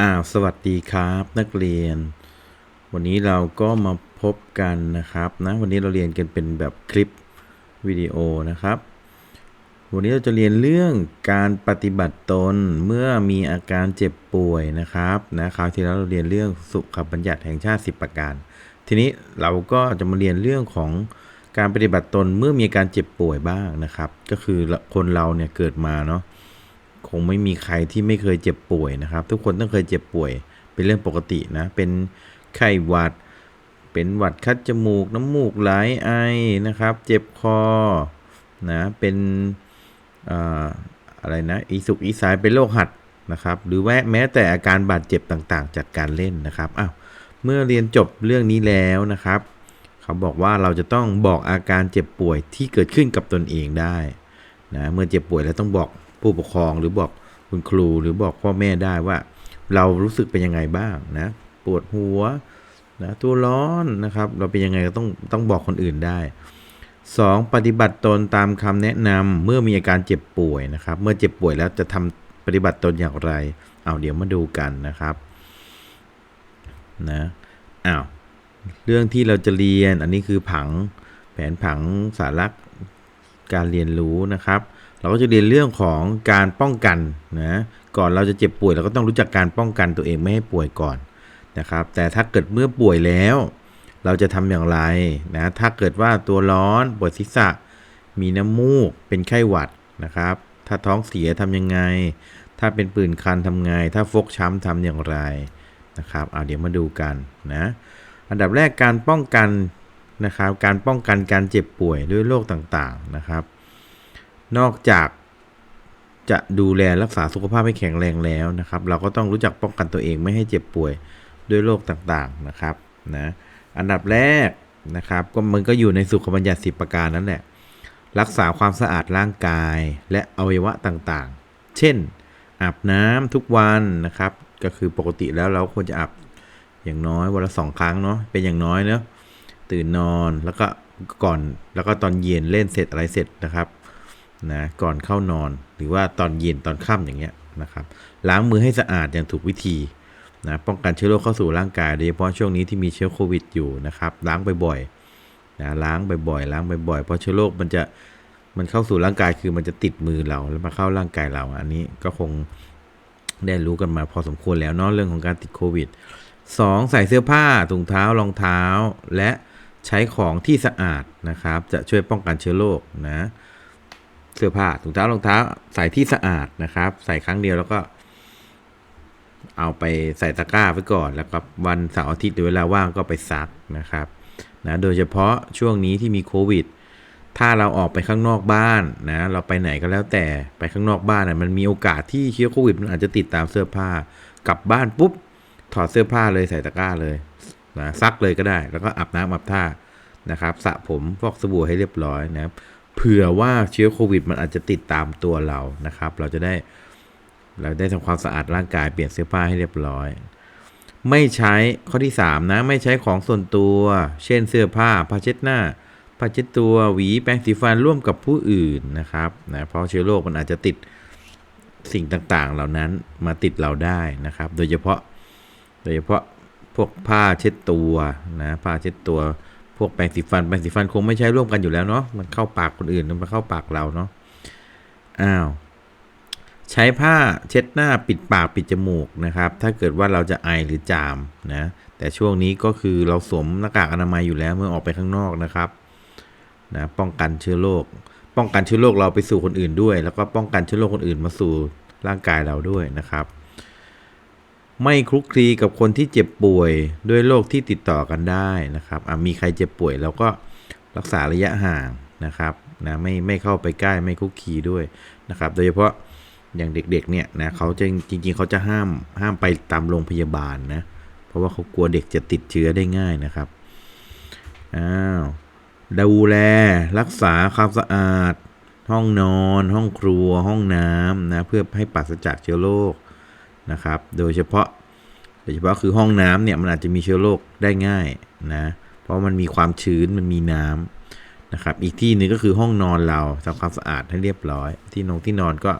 อ้าวสวัสดีครับนักเรียน วันนี้เราก็มาพบกันนะครับนะวันนี้เราเรียนกันเป็นแบบคลิปวิดีโอนะครับ วันนี้เราจะเรียนเรื่องการปฏิบัติตนเมื่อมีอาการเจ็บป่วยนะครับนะคราวที่แล้วเราเรียนเรื่องสุขบัญญัติแห่งชาติ 10 ประการ ทีนี้เราก็จะมาเรียนเรื่องของการปฏิบัติตนเมื่อมีอาการเจ็บป่วยบ้างนะครับ ก็คือคนเราเนี่ยเกิดมาเนาะ คงไม่มีใครที่ไม่เคยเจ็บป่วยนะครับ ทุกคนต้องเคยเจ็บป่วย เป็นเรื่องปกตินะ เป็นไข้หวัด เป็นหวัดคัดจมูก น้ำมูกไหลไอนะครับ เจ็บคอนะเป็นอะไรนะอีสุกอีสายเป็นโรคหัดนะครับ หรือแม้แม้แต่อาการบาดเจ็บต่างๆ จากการเล่นนะครับอ้าวเมื่อเรียนจบเรื่องนี้แล้วนะครับ เขาบอกว่าเราจะต้องบอกอาการเจ็บป่วยที่เกิดขึ้นกับตนเองได้นะเมื่อเจ็บป่วยแล้วต้องบอก ผู้ปกครองหรือบอกคุณครูหรือบอกพ่อแม่ได้ว่า เรารู้สึกเป็นยังไงบ้างนะ ปวดหัวนะตัวร้อนนะครับ เราเป็นยังไงก็ต้องต้องบอกคนอื่นได้ 2. ปฏิบัติตนตามคำแนะนำเมื่อมีอาการเจ็บป่วยนะครับ เมื่อเจ็บป่วยแล้วจะทำปฏิบัติตนอย่างไร เอาเดี๋ยวมาดูกันนะครับนะอ้าวเรื่องที่เราจะเรียนอันนี้คือผังแผนผังสาระการเรียนรู้นะครับ เราก็จะเรียนเรื่องของการป้องกันนะก่อนเราจะเจ็บป่วยเราก็ต้องรู้จักการป้องกันตัวเองไม่ให้ป่วยก่อนนะครับ แต่ถ้าเกิดเมื่อป่วยแล้ว เราจะทำอย่างไรนะถ้าเกิดว่าตัวร้อนปวดศีรษะ มีน้ำมูกเป็นไข้หวัดนะครับ ถ้าท้องเสียทำยังไง ถ้าเป็นปืนคันทำไง ถ้าฟกช้ำทำอย่างไรนะครับเอาเดี๋ยวมาดูกันนะอันดับแรกการป้องกันนะครับการป้องกันการเจ็บป่วยด้วยโรคต่างๆนะครับ นอกจากจะดูแลรักษาสุขภาพให้แข็งแรงแล้วนะครับ เราก็ต้องรู้จักป้องกันตัวเองไม่ให้เจ็บป่วยด้วยโรคต่างๆนะครับนะอันดับแรกนะครับ ก็มันก็อยู่ในสุขบัญญัติสิประการนั่นแหละรักษาความสะอาดร่างกายและอวัยวะต่างๆ เช่น อาบน้ำทุกวันนะครับ ก็คือปกติแล้วเราควรจะอาบอย่างน้อยวันละสองครั้งเนาะเป็นอย่างน้อยเนาะตื่นนอนแล้วก็ก่อนแล้วก็ตอนเย็นเล่นเสร็จอะไรเสร็จนะครับ นะก่อนเข้านอน หรือว่าตอนเย็นตอนค่ำอย่างเงี้ยนะครับล้างมือให้สะอาดอย่างถูกวิธีนะป้องกันเชื้อโรคเข้าสู่ร่างกายโดยเฉพาะช่วงนี้ที่มีเชื้อโควิดอยู่นะครับล้างบ่อยๆนะล้างบ่อยๆล้างบ่อยๆเพราะเชื้อโรคมันจะมันเข้าสู่ร่างกายคือมันจะติดมือเราแล้วมาเข้าร่างกายเรา อันนี้ก็คงได้รู้กันมาพอสมควรแล้วเนาะเรื่องของการติดโควิด 2. ใส่เสื้อผ้าถุงเท้ารองเท้า และใช้ของที่สะอาดนะครับ จะช่วยป้องกันเชื้อโรคนะ เสื้อผ้าถุงเท้ารองเท้าใส่ที่สะอาดนะครับ ใส่ครั้งเดียวแล้วก็ เอาไปใส่ตะกร้าไว้ก่อนแล้วก็วันเสาร์อาทิตย์หรือเวลาว่างก็ไปซักนะครับนะโดยเฉพาะช่วงนี้ที่มีโควิด ถ้าเราออกไปข้างนอกบ้านนะเราไปไหนก็แล้วแต่ไปข้างนอกบ้านนะมันมีโอกาสที่เชื้อโควิด มันอาจจะติดตามเสื้อผ้ากลับบ้านปุ๊บถอดเสื้อผ้าเลยใส่ตะกร้าเลยนะซักเลยก็ได้ แล้วก็อาบน้ำอาบท่านะครับสระผมฟอกสบู่ให้เรียบร้อยนะครับ เผื่อว่าเชื้อโควิด มันอาจจะติดตามตัวเรานะครับ เราจะได้เราได้ทำความสะอาดร่างกายเปลี่ยนเสื้อผ้าให้เรียบร้อย ไม่ใช้ข้อที่ 3 นะ ไม่ใช้ของส่วนตัว เช่นเสื้อผ้าผ้าเช็ดหน้าผ้าเช็ดตัวหวีแปรงสีฟันร่วมกับผู้อื่นนะครับนะเพราะเชื้อโรคมันอาจจะติดสิ่งต่างๆ เหล่านั้นมาติดเราได้นะครับ โดยเฉพาะโดยเฉพาะพวกผ้าเช็ดตัวนะผ้าเช็ดตัว พวกแปรงสีฟันแปรงสีฟันคงไม่ใช้ร่วมกันอยู่แล้วเนาะมันเข้าปากคนอื่นมันเข้าปากเราเนาะอ้าวใช้ผ้าเช็ดหน้าปิดปากปิดจมูกนะครับ ถ้าเกิดว่าเราจะไอหรือจามนะแต่ช่วงนี้ก็คือเราสวมหน้ากากอนามัยอยู่แล้วเมื่อออกไปข้างนอกนะครับนะป้องกันเชื้อโรคป้องกันเชื้อโรคเราไปสู่คนอื่นด้วย แล้วก็ป้องกันเชื้อโรคคนอื่นมาสู่ร่างกายเราด้วยนะครับ ไม่คลุกคลีกับคนที่เจ็บป่วยด้วยโรคที่ติดต่อกันได้นะครับมีใครเจ็บป่วยเราก็รักษาระยะห่างนะครับนะไม่ไม่เข้าไปใกล้ไม่คุกคีด้วยนะครับ โดยเฉพาะอย่างเด็กๆเนี่ยนะเขาจะจริงๆเขาจะห้ามห้ามไปตามโรงพยาบาลนะเพราะว่าเขากลัวเด็กจะติดเชื้อได้ง่ายนะครับอ้าวดูแลรักษาความสะอาด ห้องนอน ห้องครัว ห้องน้ำนะเพื่อให้ปราศจากเชื้อโรค นะครับ โดยเฉพาะโดยเฉพาะคือห้องน้ำเนี่ยมันอาจจะมีเชื้อโรคได้ง่ายนะ เพราะมันมีความชื้นมันมีน้ำนะครับ อีกที่หนึ่งก็คือห้องนอนเราทำความสะอาดให้เรียบร้อย ที่นงที่นอนก็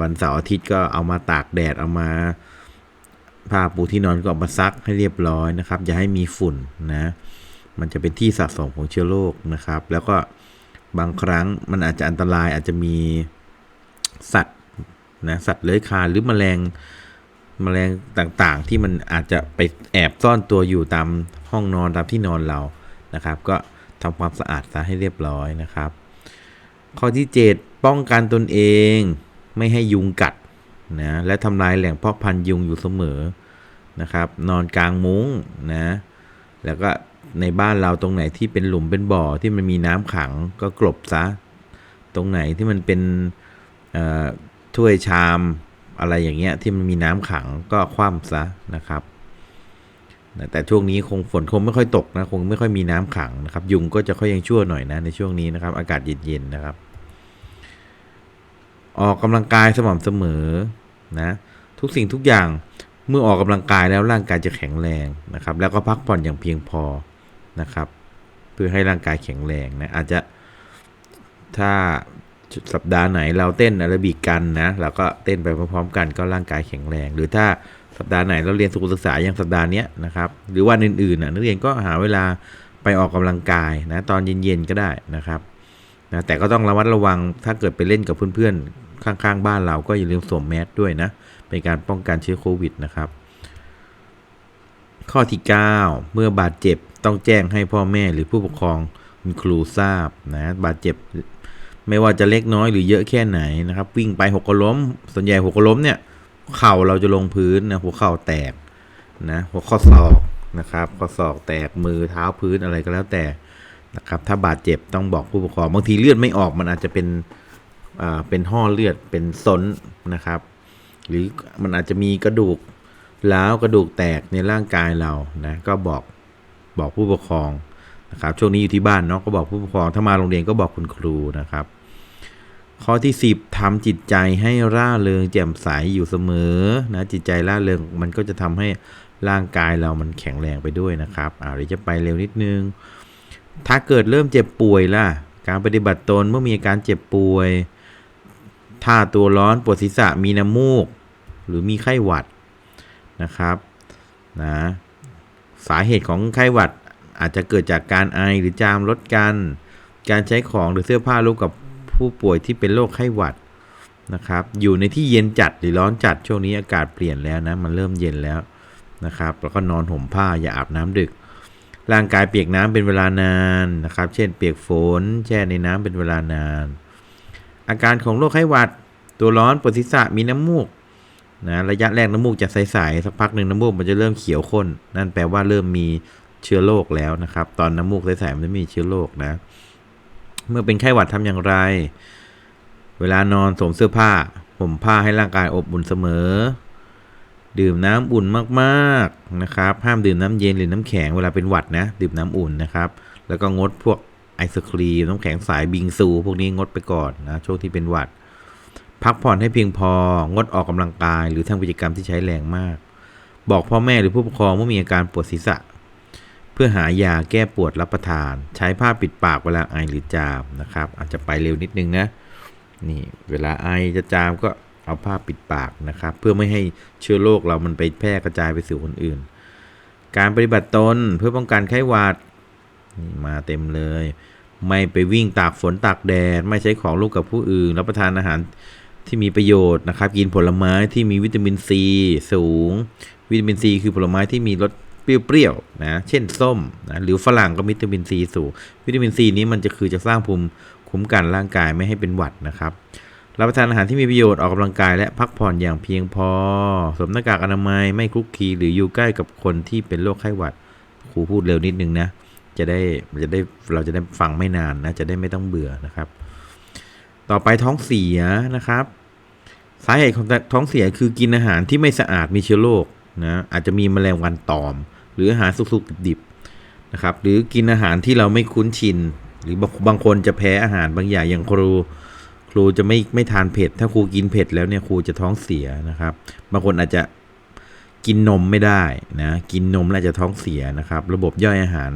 วันเสาร์อาทิตย์ก็เอามาตากแดดเอามาผ้าปูที่นอนก็เอามาซักให้เรียบร้อยนะครับ อย่าให้มีฝุ่นนะ มันจะเป็นที่สะสมของเชื้อโรคนะครับ แล้วก็บางครั้งมันอาจจะอันตรายอาจจะมีสัตว์ นะสัตว์เลื้อยคลานหรือแมลงแมลงต่างๆ ที่มันอาจจะไปแอบซ่อนตัวอยู่ตามห้องนอนตามที่นอนเรานะครับ ก็ทำความสะอาดซะให้เรียบร้อยนะครับ ข้อที่ 7 ป้องกันตนเองไม่ให้ยุงกัดนะและทำลายแหล่งเพาะพันธุ์ยุงอยู่เสมอนะครับ นอนกลางมุ้งนะแล้วก็ในบ้านเราตรงไหนที่เป็นหลุมเป็นบ่อที่มันมีน้ำขังก็กลบซะ ตรงไหนที่มันเป็น ถ้วยชามอะไรอย่างเงี้ยที่มันมีน้ำขังก็คว่ำซะนะครับ แต่ช่วงนี้คงฝนคงไม่ค่อยตกนะคงไม่ค่อยมีน้ำขังนะครับ ยุงก็จะค่อยยังชั่วหน่อยนะในช่วงนี้นะครับ อากาศเย็นๆนะครับ ออกกำลังกายสม่ำเสมอนะทุกสิ่งทุกอย่างเมื่อออกกำลังกายแล้วร่างกายจะแข็งแรงนะครับ แล้วก็พักผ่อนอย่างเพียงพอนะครับ เพื่อให้ร่างกายแข็งแรงนะอาจจะถ้า สัปดาห์ไหนเราเต้นแอโรบิกกันนะเราก็เต้นไปพร้อมๆกันก็ร่างกายแข็งแรง หรือถ้าสัปดาห์ไหนเราเรียนสุขศึกษาอย่างสัปดาห์นี้นะครับหรือวันอื่นๆนะนักเรียนก็หาเวลาไปออกกำลังกายนะตอนเย็นๆก็ได้นะครับนะแต่ก็ต้องระมัดระวังถ้าเกิดไปเล่นกับเพื่อนๆข้างๆ บ้านเราก็อย่าลืมสวมแมสด้วยนะเป็นการป้องกันเชื้อโควิดนะครับข้อที่ 9 เมื่อบาดเจ็บต้องแจ้งให้พ่อแม่หรือผู้ปกครองคุณครูทราบนะบาดเจ็บ ไม่ว่าจะเล็กน้อยหรือเยอะแค่ไหนนะครับ วิ่งไปหกกล้ม ส่วนใหญ่หกกล้มเนี่ยเข่าเราจะลงพื้นนะหัวเข่าแตกนะหัวข้อศอกนะครับข้อศอกแตกมือเท้าพื้นอะไรก็แล้วแต่นะครับถ้าบาดเจ็บต้องบอกผู้ปกครองบางทีเลือดไม่ออกมันอาจจะเป็นอ่าเป็นห่อเลือดเป็นซนนะครับ หรือมันอาจจะมีกระดูกแล้วกระดูกแตกในร่างกายเรานะก็บอกบอกผู้ปกครองนะครับช่วงนี้อยู่ที่บ้านเนาะก็บอกผู้ปกครองถ้ามาโรงเรียนก็บอกคุณครูนะครับ ข้อที่ 10ทำจิตใจให้ร่าเริงแจ่มใสอยู่เสมอนะจิตใจร่าเริงมันก็จะทำให้ร่างกายเรามันแข็งแรงไปด้วยนะครับอ่าเดี๋ยวจะไปเร็วนิดนึง ถ้าเกิดเริ่มเจ็บป่วยล่ะ การปฏิบัติตนเมื่อมีอาการเจ็บป่วย ถ้าตัวร้อนปวดศีรษะมีน้ำมูก หรือมีไข้หวัดนะครับนะสาเหตุของไข้หวัดอาจจะเกิดจากการไอหรือจามลดกัน การใช้ของหรือเสื้อผ้าร่วมกับ ผู้ป่วยที่เป็นโรคไข้หวัดนะครับ อยู่ในที่เย็นจัดหรือร้อนจัดช่วงนี้อากาศเปลี่ยนแล้วนะ มันเริ่มเย็นแล้วนะครับ แล้วก็นอนห่มผ้าอย่าอาบน้ำดึก ร่างกายเปียกน้ำเป็นเวลานานนะครับ เช่นเปียกฝน แช่ในน้ำเป็นเวลานาน อาการของโรคไข้หวัด ตัวร้อนปวดศีรษะมีน้ำมูกนะระยะแรกน้ำมูกจะใสๆสักพักหนึ่งน้ำมูกมันจะเริ่มเขียวข้น นั่นแปลว่าเริ่มมีเชื้อโรคแล้วนะครับ ตอนน้ำมูกใสๆมันจะมีเชื้อโรคนะ เมื่อเป็นไข้หวัดทำอย่างไร เวลานอนสวมเสื้อผ้าห่มผ้าให้ร่างกายอบอุ่นเสมอ ดื่มน้ำอุ่นมากๆนะครับ ห้ามดื่มน้ำเย็นหรือน้ำแข็งเวลาเป็นหวัดนะ ดื่มน้ำอุ่นนะครับ แล้วก็งดพวกไอศครีมน้ำแข็งสายบิงซู พวกนี้งดไปก่อนนะช่วงที่เป็นหวัด พักผ่อนให้เพียงพอ งดออกกำลังกาย หรือทำกิจกรรมที่ใช้แรงมาก บอกพ่อแม่หรือผู้ปกครองเมื่อมีอาการปวดศีรษะ พื่อหายาแก้ปวดรับประทาน ใช้ผ้าปิดปากเวลาไอหรือจามนะครับ อาจจะไปเร็วนิดนึงนะนี่เวลาไอจะจามก็เอาผ้าปิดปากนะครับ เพื่อไม่ให้เชื้อโรคเรามันไปแพร่กระจายไปสู่คนอื่น การปฏิบัติตนเพื่อป้องกันไข้หวัดนี่มาเต็มเลย ไม่ไปวิ่งตากฝนตากแดด ไม่ใช้ของลูกกับผู้อื่น รับประทานอาหารที่มีประโยชน์นะครับ กินผลไม้ที่มีวิตามินซีสูง วิตามินซีคือผลไม้ที่มีรส เปรี้ยวๆนะเช่นส้มนะหรือฝรั่งก็วิตามินซีสูงวิตามินซีนี้มันจะคือจะสร้างภูมิคุ้มกันร่างกายไม่ให้เป็นหวัดนะครับรับประทานอาหารที่มีประโยชน์ออกกำลังกายและพักผ่อนอย่างเพียงพอสวมหน้ากากอนามัยไม่คลุกคลีหรืออยู่ใกล้กับคนที่เป็นโรคไข้หวัดครูพูดเร็วนิดนึงนะจะได้จะได้เราจะได้ฟังไม่นานนะจะได้ไม่ต้องเบื่อนะครับ ต่อไปท้องเสียนะครับ สาเหตุของท้องเสียคือกินอาหารที่ไม่สะอาดมีเชื้อโรคนะอาจจะมีแมลงวันตอม หรืออาหารสุกๆดิบๆนะครับหรือกินอาหารที่เราไม่คุ้นชิน หรือบางคนจะแพ้อาหารบางอย่างอย่างครู ครูจะไม่ไม่ทานเผ็ด ถ้าครูกินเผ็ดแล้วเนี่ยครูจะท้องเสียนะครับ บางคนอาจจะกินนมไม่ได้นะกินนมแล้วอาจจะท้องเสียนะครับ ระบบย่อยอาหาร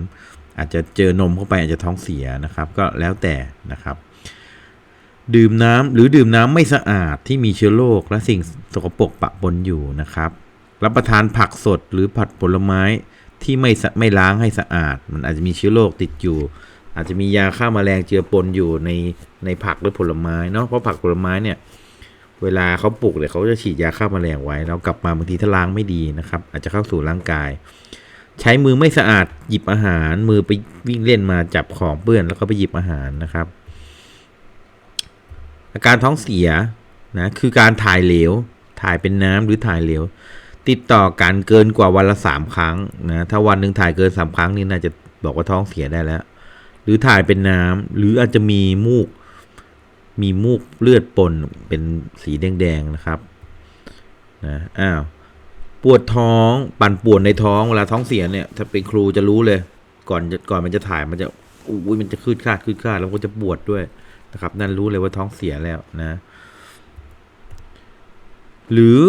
อาจจะเจอนมเข้าไปอาจจะท้องเสียนะครับ ก็แล้วแต่นะครับ ดื่มน้ำหรือดื่มน้ำไม่สะอาดที่มีเชื้อโรคและสิ่งสกปรกปะปนอยู่นะครับ รับประทานผักสดหรือผัดผลไม้ ที่ไม่ไม่ล้างให้สะอาด มันอาจจะมีเชื้อโรคติดอยู่ อาจจะมียาฆ่าแมลงเจือปนอยู่ในในผักหรือผลไม้เนาะเพราะผักผลไม้เนี่ยเวลาเขาปลูกเนี่ยเขาจะฉีดยาฆ่าแมลงไว้แล้วกลับมาบางทีถ้าล้างไม่ดีนะครับ อาจจะเข้าสู่ร่างกาย ใช้มือไม่สะอาดหยิบอาหาร มือไปวิ่งเล่นมาจับของเปื้อนแล้วก็ไปหยิบอาหารนะครับ อาการท้องเสียนะคือการถ่ายเหลวถ่ายเป็นน้ำหรือถ่ายเหลว ติดต่อกันเกินกว่าวันละสามครั้งนะถ้าวันหนึ่งถ่ายเกินสามครั้งนี่น่าจะบอกว่าท้องเสียได้แล้ว หรือถ่ายเป็นน้ำหรืออาจจะมีมูก มีมูกเลือดปนเป็นสีแดงๆนะครับนะอ้าวปวดท้องปั่นป่วนในท้องเวลาท้องเสียเนี่ย ถ้าเป็นครูจะรู้เลย ก่อนจะก่อนมันจะถ่ายมันจะอุ้ยมันจะคืดคาดคืดคาดแล้วก็จะปวดด้วยนะครับ นั่นรู้เลยว่าท้องเสียแล้วนะ หรือ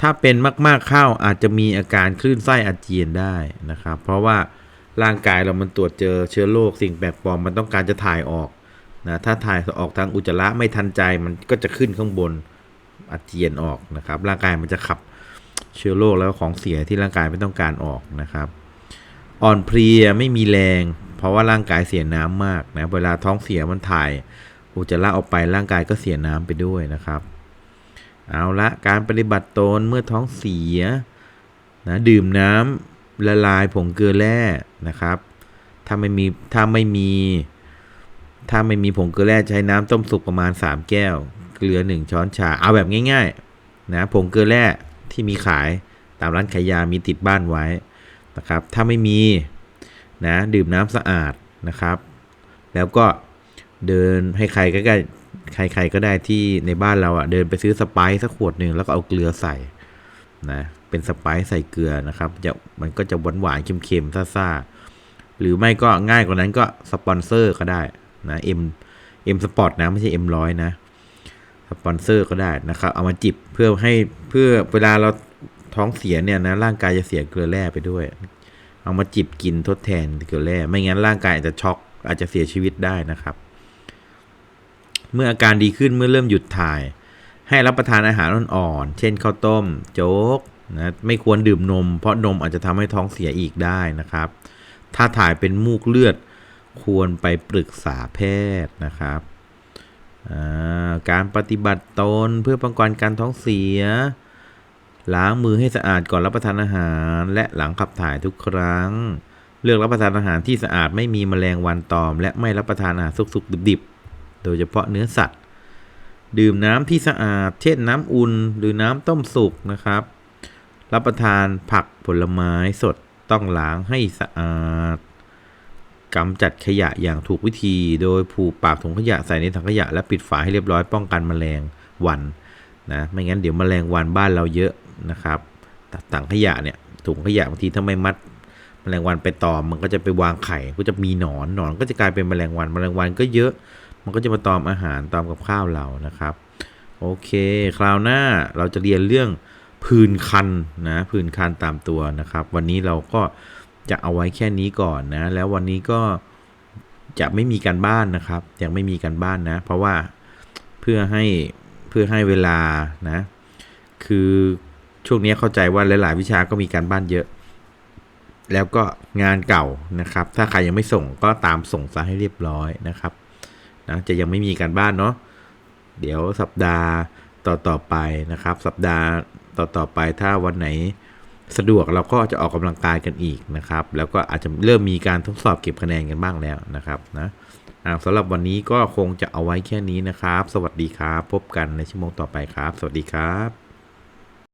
ถ้าเป็นมาก ๆเข้าอาจจะมีอาการคลื่นไส้อาเจียนได้นะครับ เพราะว่าร่างกายเรามันตรวจเจอเชื้อโรคสิ่งแปลกปลอมมันต้องการจะถ่ายออกนะถ้าถ่ายออกทางอุจจาระไม่ทันใจมันก็จะขึ้นข้างบนอาเจียนออกนะครับ ร่างกายมันจะขับเชื้อโรคแล้วของเสียที่ร่างกายไม่ต้องการออกนะครับ อ่อนเพลียไม่มีแรง เพราะว่าร่างกายเสียน้ำมากนะเวลาท้องเสียมันถ่ายอุจจาระออกไปร่างกายก็เสียน้ำไปด้วยนะครับ เอาละการปฏิบัติตนเมื่อท้องเสียนะดื่มน้ำละลายผงเกลือแร่นะครับ ถ้าไม่มีถ้าไม่มีถ้าไม่มีผงเกลือแร่ใช้น้ำต้มสุกประมาณ 3 แก้ว เกลือ 1 ช้อนชา เอาแบบง่ายๆนะผงเกลือแร่ที่มีขายตามร้านขายยามีติดบ้านไว้นะครับ ถ้าไม่มีนะดื่มน้ำสะอาดนะครับ แล้วก็เดินให้ใครก็ได้ ใครๆก็ได้ที่ในบ้านเราอะ่ะเดินไปซื้อสไปซ์สักขวดหนึ่งแล้วก็เอาเกลือใส่นะเป็นสไปซ์ใส่เกลือนะครับจะมันก็จะหวานหวานๆเค็มๆซ่าๆหรือไม่ก็ง่ายกว่านั้นก็สปอนเซอร์ก็ได้นะเอ็มเอ็มสปอร์ตนะไม่ใช่เอ็มร้อยนะสปอนเซอร์ก็ได้นะครับ เอามาจิบเพื่อให้เพื่อเวลาเราท้องเสียเนี่ยนะร่างกายจะเสียเกลือแร่ไปด้วย เอามาจิบกินทดแทนเกลือแร่ไม่งั้นร่างกายอาจจะช็อกอาจจะเสียชีวิตได้นะครับ เมื่ออาการดีขึ้นเมื่อเริ่มหยุดถ่าย ให้รับประทานอาหารอ่อนๆ เช่นข้าวต้ม โจ๊กนะไม่ควรดื่มนม เพราะนมอาจจะทำให้ท้องเสียอีกได้นะครับ ถ้าถ่ายเป็นมูกเลือด ควรไปปรึกษาแพทย์นะครับาการปฏิบัติตนเพื่อป้องกันการท้องเสีย ล้างมือให้สะอาดก่อนรับประทานอาหาร และหลังขับถ่ายทุกครั้ง เลือกรับประทานอาหารที่สะอาดไม่มีแมลงวันตอม และไม่รับประทานอาหารสุกๆดิบๆ โดยเฉพาะเนื้อสัตว์ ดื่มน้ำที่สะอาด เช่นน้ำอุ่นหรือน้ำต้มสุกนะครับ รับประทานผักผลไม้สดต้องล้างให้สะอาดกำจัดขยะอย่างถูกวิธี โดยผูกปากถุงขยะใส่ในถังขยะและปิดฝาให้เรียบร้อยป้องกันแมลงวันนะไม่งั้นเดี๋ยวแมลงวันบ้านเราเยอะนะครับถังขยะเนี่ยถุงขยะบางทีถ้าไม่มัดแมลงวันไปตอมมันก็จะไปวางไข่ก็จะมีหนอนหนอนก็จะกลายเป็นแมลงวันแมลงวันก็เยอะ มันก็จะมาตอมอาหารตอมกับข้าวเรานะครับ โอเค คราวหน้าเราจะเรียนเรื่องผื่นคันนะผื่นคันตามตัวนะครับ วันนี้เราก็จะเอาไว้แค่นี้ก่อนนะ แล้ววันนี้ก็จะไม่มีการบ้านนะครับ ยังไม่มีการบ้านนะ เพราะว่าเพื่อให้เพื่อให้เวลานะ คือช่วงนี้เข้าใจว่าหลาย ๆ วิชาก็มีการบ้านเยอะ แล้วก็งานเก่านะครับ ถ้าใครยังไม่ส่งก็ตามส่งซะให้เรียบร้อยนะครับ นะจะยังไม่มีการบ้านเนาะเดี๋ยวสัปดาห์ต่อต่อๆไปนะครับ สัปดาห์ต่อต่อๆไปถ้าวันไหนสะดวกเราก็จะออกกำลังกายกันอีกนะครับ แล้วก็อาจจะเริ่มมีการทดสอบเก็บคะแนนกันบ้างแล้วนะครับนะสำหรับวันนี้ก็คงจะเอาไว้แค่นี้นะครับ สวัสดีครับ พบกันในชั่วโมงต่อไปครับ สวัสดีครับ